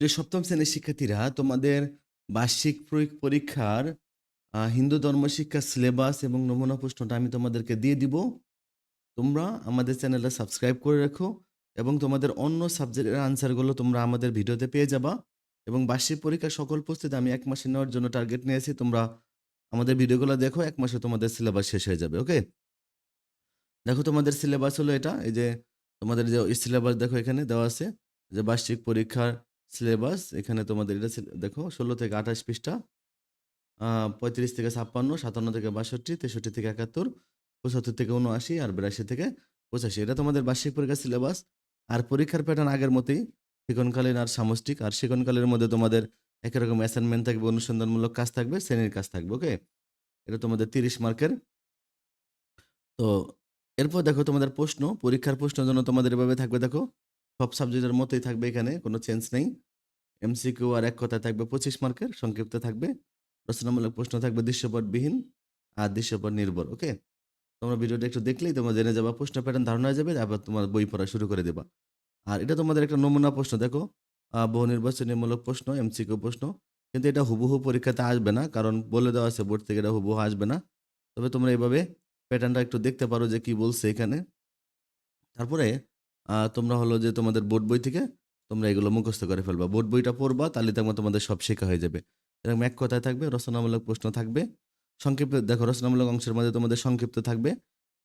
প্রিয় সপ্তম শ্রেণির শিক্ষার্থীরা তোমাদের বার্ষিক পরীক্ষার হিন্দু ধর্ম শিক্ষা সিলেবাস এবং নমুনা প্রশ্নটা আমি তোমাদেরকে দিয়ে দিব। তোমরা আমাদের চ্যানেলটা সাবস্ক্রাইব করে রাখো এবং তোমাদের অন্য সাবজেক্টের আনসারগুলো তোমরা আমাদের ভিডিওতে পেয়ে যাবা এবং বার্ষিক পরীক্ষার সকল প্রস্তুতি আমি এক মাসে নেওয়ার জন্য টার্গেট নিয়েছি। তোমরা আমাদের ভিডিওগুলো দেখো, এক মাসে তোমাদের সিলেবাস শেষ হয়ে যাবে ওকে দেখো তোমাদের সিলেবাস হলো এটা, এই যে তোমাদের যে সিলেবাস দেখো এখানে দেওয়া আছে যে বার্ষিক পরীক্ষার সিলেবাস, এখানে তোমাদের এটা দেখো, ষোলো থেকে আঠাশ পৃষ্ঠা পঁয়ত্রিশ থেকে ছাপ্পান্ন, সাতান্ন থেকে বাষট্টি, তেষট্টি থেকে একাত্তর, পঁচাত্তর থেকে উনআশি আর বিরাশি থেকে পঁচাশি। এটা তোমাদের বার্ষিক পরীক্ষার সিলেবাস। আর পরীক্ষার প্যাটার্ন আগের মতোই শিকনকালীন আর সামষ্টিক। আর শিকনকালের মধ্যে তোমাদের একই রকম অ্যাসাইনমেন্ট থাকবে, অনুসন্ধানমূলক কাজ থাকবে, শ্রেণির কাজ থাকবে ওকে এটা তোমাদের তিরিশ মার্কের। তো, এরপর দেখো তোমাদের প্রশ্ন, পরীক্ষার প্রশ্নের জন্য তোমাদের এভাবে থাকবে, দেখো। সব সাবজেক্টের মতোই থাকবে এখানে, কোনো চেঞ্জ নেই। এমসিকিউ আর এক কথায় থাকবে পঁচিশ মার্কের, সংক্ষিপ্ত থাকবে। রচনামূলক প্রশ্ন থাকবে দৃশ্যপটবিহীন আর দৃশ্যপট নির্ভর ওকে? তোমরা ভিডিওটা একটু দেখলেই তোমরা জেনে যাবা, প্রশ্ন প্যাটার্ন ধারণা হয়ে যাবে, তারপর তোমার বই পড়া শুরু করে দেবা। আর এটা তোমাদের একটা নমুনা প্রশ্ন, দেখো। বহু নির্বাচনীমূলক প্রশ্ন এমসিকিউ প্রশ্ন। কিন্তু এটা হুবহু পরীক্ষাতে আসবে না, কারণ বলে দেওয়া আছে বোর্ড থেকে এটা হুবহু আসবে না। তবে তোমরা এইভাবে প্যাটার্নটা একটু দেখতে পারো যে কি বলছে এখানে। তারপরে তোমরা হলো যে তোমাদের বোর্ড বই থেকে তোমরা এগুলো মুখস্থ করে ফেলবা। বোর্ড বইটা পড়বা, তাহলে তোমার তোমাদের সব শেখা হয়ে যাবে। এরকম এক কথায় থাকবে, রচনামূলক প্রশ্ন থাকবে। সংক্ষিপ্ত, দেখো রচনামূলক অংশের মধ্যে তোমাদের সংক্ষিপ্ত থাকবে,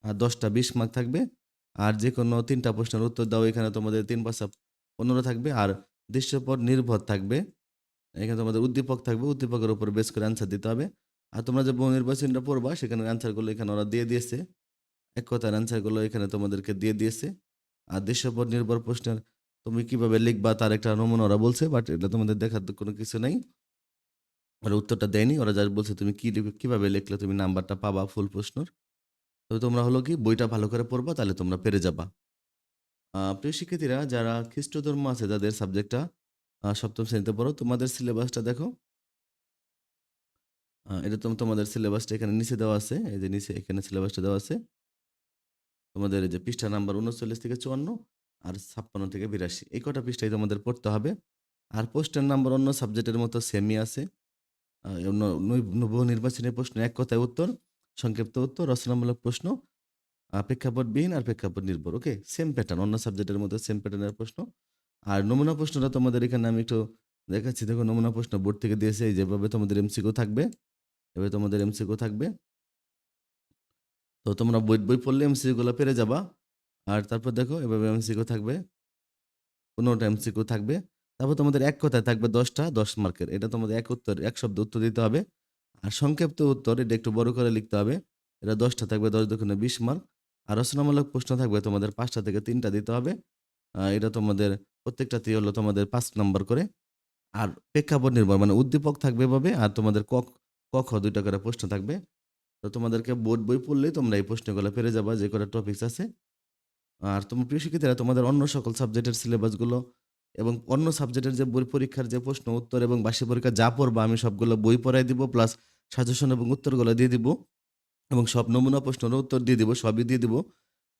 আর দশটা বিশ মার্ক থাকবে, আর যে কোনো তিনটা প্রশ্নের উত্তর দাও, এখানে তোমাদের তিন পাঁচটা পনেরো থাকবে, আর দৃশ্যপট নির্ভর থাকবে। এখানে তোমাদের উদ্দীপক থাকবে, উদ্দীপকের উপর বেস করে অ্যান্সার দিতে হবে। আর তোমরা যে বহু নির্বাচনটা পড়বা, সেখানে অ্যান্সারগুলো এখানে ওরা দিয়ে দিয়েছে। এক কথার অ্যান্সারগুলো এখানে তোমাদেরকে দিয়ে দিয়েছে। আর দেশের উপর নির্ভর প্রশ্নের তুমি কীভাবে লিখবা, তার একটা নমুনা ওরা বলছে বাট এটা তোমাদের দেখার কোনো কিছু নেই। ওরা উত্তরটা দেয়নি, ওরা যা বলছে তুমি কি কীভাবে লিখলে তুমি নাম্বারটা পাবা ফুল প্রশ্নর। তবে তোমরা হলো কি, বইটা ভালো করে পড়বা, তাহলে তোমরা পেরে যাবা। প্রিয় শিক্ষার্থীরা, যারা খ্রিস্ট ধর্ম আছে যাদের সাবজেক্টটা সপ্তম শ্রেণীতে পড়ো। তোমাদের সিলেবাসটা দেখো। এটা তোমাদের সিলেবাসটা এখানে নিচে দেওয়া আছে, এই যে নিচে এখানে সিলেবাসটা দেওয়া আছে। তোমাদের যে পৃষ্ঠা নাম্বার উনচল্লিশ থেকে চুয়ান্ন আর ছাপ্পান্ন থেকে বিরাশি, এই কটা পৃষ্ঠাই তোমাদের পড়তে হবে। আর পোস্টের নাম্বার অন্য সাবজেক্টের মতো সেমই আছে। নির্বাচনী প্রশ্ন, এক কথায় উত্তর, সংক্ষিপ্ত উত্তর, রচনামূলক প্রশ্ন প্রেক্ষাপটবিহীন আর প্রেক্ষাপট নির্ভর, ওকে? সেম প্যাটার্ন অন্য সাবজেক্টের মতো সেম প্যাটার্নের প্রশ্ন। আর নমুনা প্রশ্নটা তোমাদের এখানে আমি একটু দেখাচ্ছি। দেখো, নমুনা প্রশ্ন বোর্ড থেকে দিয়েছে যেভাবে তোমাদের এমসিকিউ থাকবে, এভাবে তোমাদের এমসিকিউ থাকবে। তো তোমরা বই বই পড়লে এমসিকিউ গুলো পেরে যাবা। আর তারপর দেখো, এভাবে এমসিকিউ থাকবে। পনেরোটা এমসিকিউ থাকবে। তারপর তোমাদের এক কথায় থাকবে দশটা, দশ মার্কের। এটা তোমাদের এক উত্তর, এক শব্দ উত্তর দিতে হবে। আর সংক্ষিপ্ত উত্তর, এটা একটু বড় করে লিখতে হবে। এটা দশটা থাকবে, দশ দক্ষিণে বিশ মার্ক। আর রচনামূলক প্রশ্ন থাকবে তোমাদের পাঁচটা থেকে তিনটা দিতে হবে। এটা তোমাদের প্রত্যেকটাতে হলো তোমাদের পাঁচ নম্বর করে। আর প্রেক্ষাপট নির্ভর মানে উদ্দীপক থাকবে এভাবে। আর তোমাদের কক ক খ দুইটা করে প্রশ্ন থাকবে। তো তোমাদেরকে বোর্ড বই পড়লেই তোমরা এই প্রশ্নগুলো পেরে যাবা, যে কটা টপিকস আছে। আর তোমার প্রিয় শিক্ষার্থীরা, তোমাদের অন্য সকল সাবজেক্টের সিলেবাসগুলো এবং অন্য সাবজেক্টের যে বই পরীক্ষার যে প্রশ্ন, উত্তর এবং বার্ষিক পরীক্ষা যা পড়বা, আমি সবগুলো বই পড়াই দিব প্লাস সাজেশন এবং উত্তরগুলো দিয়ে দিব এবং সব নমুনা প্রশ্নের উত্তর দিয়ে দিব, সবই দিয়ে দিব।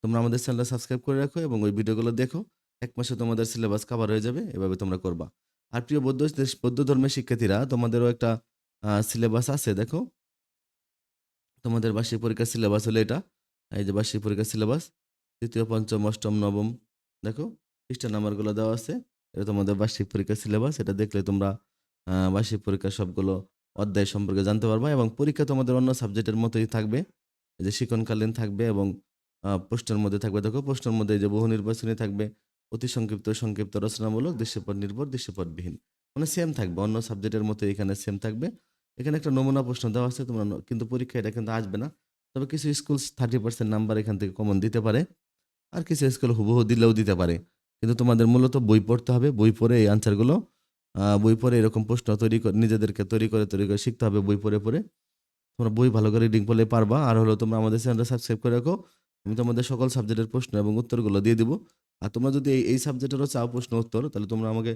তোমরা আমাদের চ্যানেলটা সাবস্ক্রাইব করে রাখো এবং ওই ভিডিওগুলো দেখো। এক মাসে তোমাদের সিলেবাস কভার হয়ে যাবে, এভাবে তোমরা করবা। আর প্রিয় বৌদ্ধ বৌদ্ধ ধর্মের শিক্ষার্থীরা, তোমাদেরও একটা সিলেবাস আছে, দেখো। তোমাদের বার্ষিক পরীক্ষার সিলেবাস হলো এটা। এই যে বার্ষিক পরীক্ষার সিলেবাস তৃতীয় পঞ্চম, অষ্টম, নবম, দেখো, পৃষ্ঠা নাম্বারগুলো দেওয়া আছে। এটা তোমাদের বার্ষিক পরীক্ষার সিলেবাস, এটা দেখলে তোমরা বার্ষিক পরীক্ষার সবগুলো অধ্যায় সম্পর্কে জানতে পারবা এবং পরীক্ষা তোমাদের অন্য সাবজেক্টের মতোই থাকবে। যে শিক্ষণকালীন থাকবে এবং প্রশ্নের মধ্যে থাকবে। দেখো, প্রশ্নের মধ্যে যে বহু নির্বাচনী থাকবে, অতি সংক্ষিপ্ত সংক্ষিপ্ত রচনামূলক, দৃশ্যপট নির্ভর, দৃশ্যপটবিহীন। মানে সেম থাকবে, অন্য সাবজেক্টের মতো এখানে সেম থাকবে। এখানে একটা নমুনা প্রশ্ন দেওয়া আছে, তোমরা কিন্তু পরীক্ষা এটা কিন্তু আসবে না। তবে কিছু স্কুল থার্টি পার্সেন্ট নাম্বার এখান থেকে কমন দিতে পারে, আর কিছু স্কুল হুবহু দিলেও দিতে পারে। কিন্তু তোমাদের মূলত বই পড়তে হবে, বই পড়ে এই আনসারগুলো বই পড়ে এরকম প্রশ্ন তৈরি করে নিজেদেরকে তৈরি করে তৈরি করে শিখতে হবে বই পড়ে পড়ে। তোমরা বই ভালো করে রিডিং করলে পারবা, আর হলো তোমরা আমাদের চ্যানেলটা সাবস্ক্রাইব করে রাখো। আমি তোমাদের সকল সাবজেক্টের প্রশ্ন এবং উত্তরগুলো দিয়ে দিব। আর তোমরা যদি এই এই সাবজেক্টেরও চাও প্রশ্ন উত্তর তাহলে তোমরা আমাকে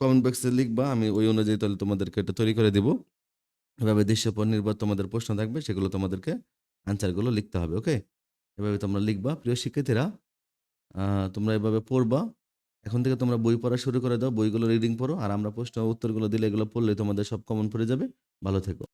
কমেন্ট বক্সে লিখবা, আমি ওই অনুযায়ী তাহলে তোমাদেরকে এটা তৈরি করে দেবো এভাবে দৃশ্যপট নির্ভর তোমাদের প্রশ্ন থাকবে, সেগুলো তোমাদেরকে আনসারগুলো লিখতে হবে ওকে এভাবে তোমরা লিখবা, প্রিয় শিক্ষার্থীরা তোমরা এভাবে পড়বা এখন থেকে তোমরা বই পড়া শুরু করে দাও। বইগুলো রিডিং পড়ো। আর আমরা প্রশ্ন উত্তরগুলো দিলে এগুলো পড়লে তোমাদের সব কমন পড়ে যাবে। ভালো থেকো।